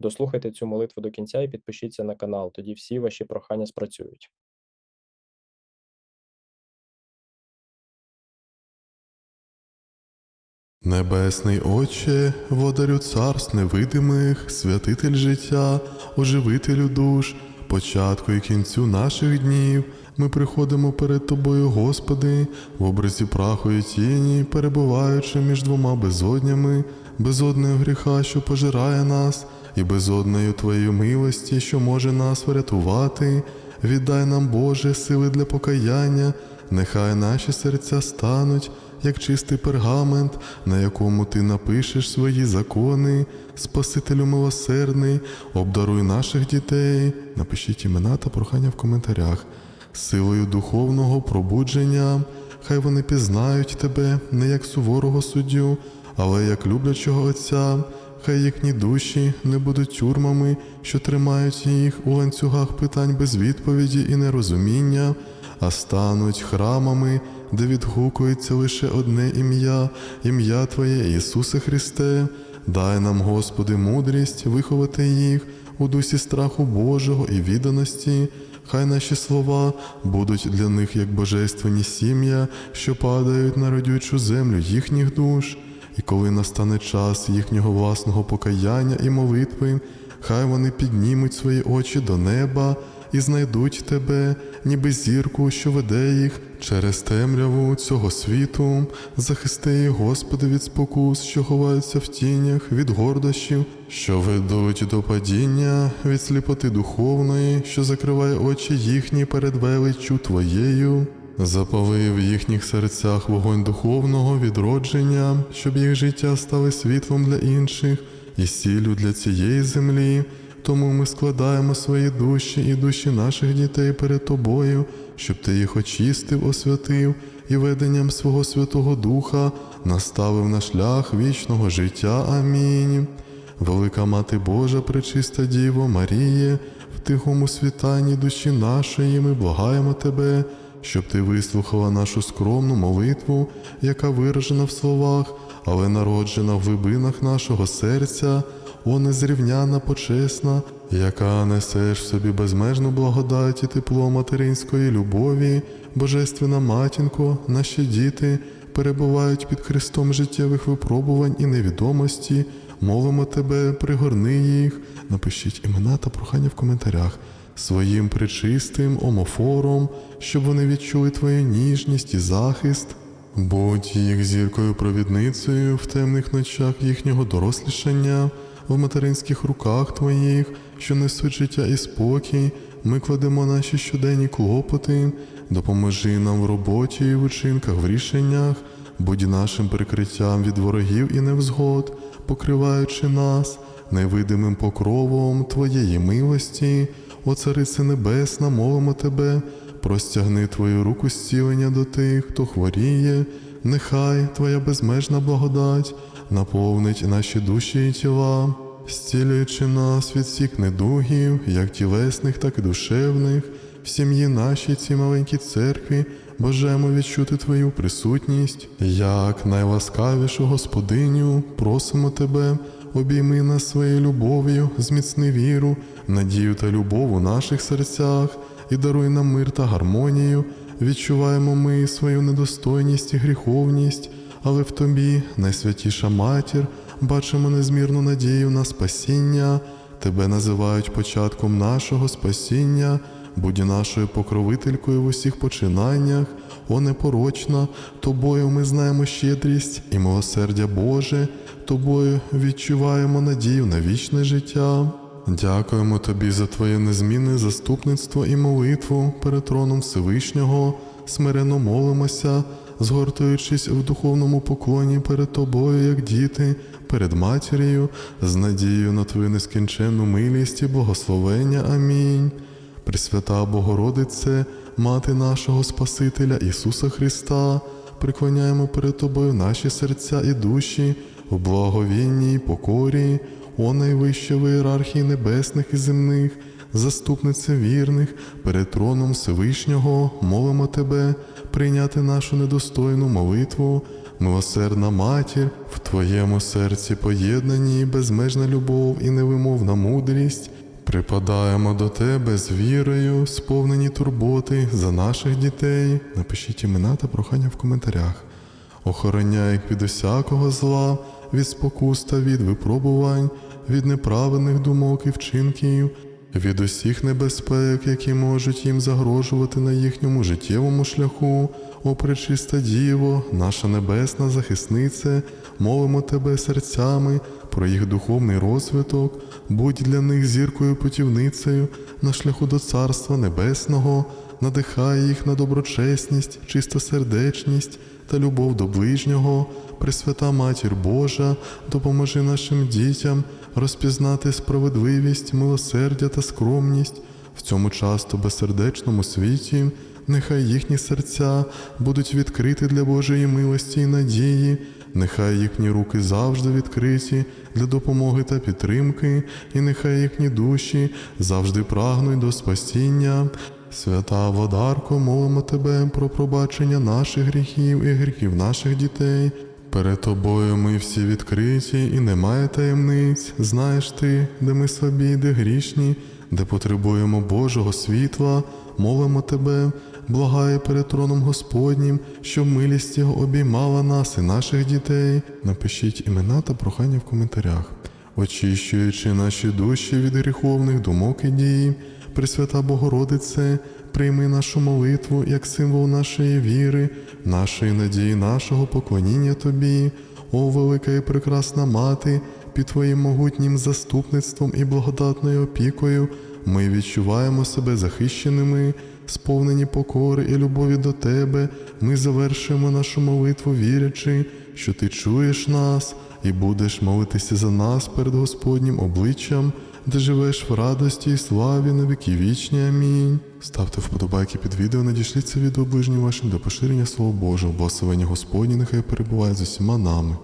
Дослухайте цю молитву до кінця і підпишіться на канал, тоді всі ваші прохання спрацюють. Небесний Отче, водарю царств невидимих, святитель життя, оживителю душ, початку і кінцю наших днів, ми приходимо перед Тобою, Господи, в образі праху і тіні, перебуваючи між двома безоднями, безодною гріха, що пожирає нас, і безодною Твоєї милості, що може нас врятувати. Віддай нам, Боже, сили для покаяння, нехай наші серця стануть як чистий пергамент, на якому ти напишеш свої закони, Спасителю милосердний, обдаруй наших дітей. Напишіть імена та прохання в коментарях. Силою духовного пробудження, хай вони пізнають тебе не як суворого суддю, але як люблячого Отця. Хай їхні душі не будуть тюрмами, що тримають їх у ланцюгах питань без відповіді і нерозуміння, а стануть храмами, де відгукується лише одне ім'я, ім'я Твоє Ісусе Христе. Дай нам, Господи, мудрість виховати їх у дусі страху Божого і відданості. Хай наші слова будуть для них як божественні сім'я, що падають на родючу землю їхніх душ. І коли настане час їхнього власного покаяння і молитви, хай вони піднімуть свої очі до неба і знайдуть тебе, ніби зірку, що веде їх через темряву цього світу. Захисти Господи, від спокус, що ховаються в тінях, від гордощів, що ведуть до падіння, від сліпоти духовної, що закриває очі їхні перед величчю Твоєю. Запали в їхніх серцях вогонь духовного відродження, щоб їх життя стали світлом для інших і сіллю для цієї землі. Тому ми складаємо свої душі і душі наших дітей перед тобою, щоб ти їх очистив, освятив і веденням свого Святого Духа наставив на шлях вічного життя. Амінь. Велика Мати Божа, пречиста Діво Маріє, в тихому світанні душі нашої ми благаємо Тебе, щоб Ти вислухала нашу скромну молитву, яка виражена в словах, але народжена в глибинах нашого серця, о незрівняна почесна, яка несеш в собі безмежну благодать і тепло материнської любові, Божественна матінко, наші діти перебувають під хрестом життєвих випробувань і невідомості. Молимо тебе, пригорни їх, напишіть імена та прохання в коментарях своїм причистим омофором, щоб вони відчули твою ніжність і захист. Будь їх зіркою провідницею в темних ночах їхнього дорослішання, в материнських руках твоїх, що несуть життя і спокій, ми кладемо наші щоденні клопоти, допоможи нам в роботі і в учинках, в рішеннях, будь нашим прикриттям від ворогів і невзгод, покриваючи нас невидимим покровом Твоєї милості, о Царице Небесна, молимо Тебе, простягни Твою руку зцілення до тих, хто хворіє, нехай Твоя безмежна благодать наповнить наші душі і тіла, зцілюючи нас від всіх недугів, як тілесних, так і душевних, в сім'ї нашій цій маленькій церкві бажаємо відчути Твою присутність, як найласкавішу Господиню, просимо Тебе, обійми нас своєю любов'ю, зміцни віру, надію та любов у наших серцях і даруй нам мир та гармонію. Відчуваємо ми свою недостойність і гріховність, але в Тобі, найсвятіша матір, бачимо незмірну надію на спасіння. Тебе називають початком нашого спасіння, будь нашою покровителькою в усіх починаннях, о непорочна, тобою ми знаємо щедрість і милосердя Боже, тобою відчуваємо надію на вічне життя. Дякуємо тобі за твоє незмінне заступництво і молитву перед троном Всевишнього, смирено молимося, згортуючись в духовному поклоні перед тобою, як діти, перед матір'ю, з надією на твою нескінченну милість і благословення. Амінь. Пресвята Богородице, Мати нашого Спасителя Ісуса Христа, приклоняємо перед Тобою наші серця і душі в благовінні й покорі, о найвище в ієрархії небесних і земних, заступниця вірних, перед троном Всевишнього, молимо Тебе прийняти нашу недостойну молитву, милосердна матір, в Твоєму серці поєднані безмежна любов і невимовна мудрість. Припадаємо до Тебе з вірою, сповнені турботи за наших дітей. Напишіть імена та прохання в коментарях. Охороняй їх від усякого зла, від спокус та від випробувань, від неправильних думок і вчинків, від усіх небезпек, які можуть їм загрожувати на їхньому життєвому шляху. О пречиста Діво, наша небесна захисниця, молимо Тебе серцями про їх духовний розвиток, будь для них зіркою путівницею на шляху до Царства Небесного, надихай їх на доброчесність, чистосердечність та любов до ближнього, Пресвята Матір Божа, допоможи нашим дітям розпізнати справедливість, милосердя та скромність в цьому часто безсердечному світі. Нехай їхні серця будуть відкриті для Божої милості і надії, нехай їхні руки завжди відкриті для допомоги та підтримки, і нехай їхні душі завжди прагнуть до спасіння. Свята Водарко, молимо тебе про пробачення наших гріхів і гріхів наших дітей. Перед тобою ми всі відкриті і немає таємниць. Знаєш ти, де ми слабі, де грішні, де потребуємо Божого світла, молимо тебе, благає перед троном Господнім, щоб милість Його обіймала нас і наших дітей. Напишіть імена та прохання в коментарях, очищуючи наші душі від гріховних думок і дій. Пресвята Богородице, прийми нашу молитву як символ нашої віри, нашої надії, нашого поклоніння Тобі, о велика і прекрасна мати, під Твоїм могутнім заступництвом і благодатною опікою ми відчуваємо себе захищеними, сповнені покори і любові до Тебе. Ми завершуємо нашу молитву, вірячи, що Ти чуєш нас і будеш молитися за нас перед Господнім обличчям де живеш в радості і славі на віки вічні. Амінь. Ставте вподобайки під відео, надішліть це відео ближнім вашим до поширення Слова Божого, благословення Господні нехай перебуває з усіма нами.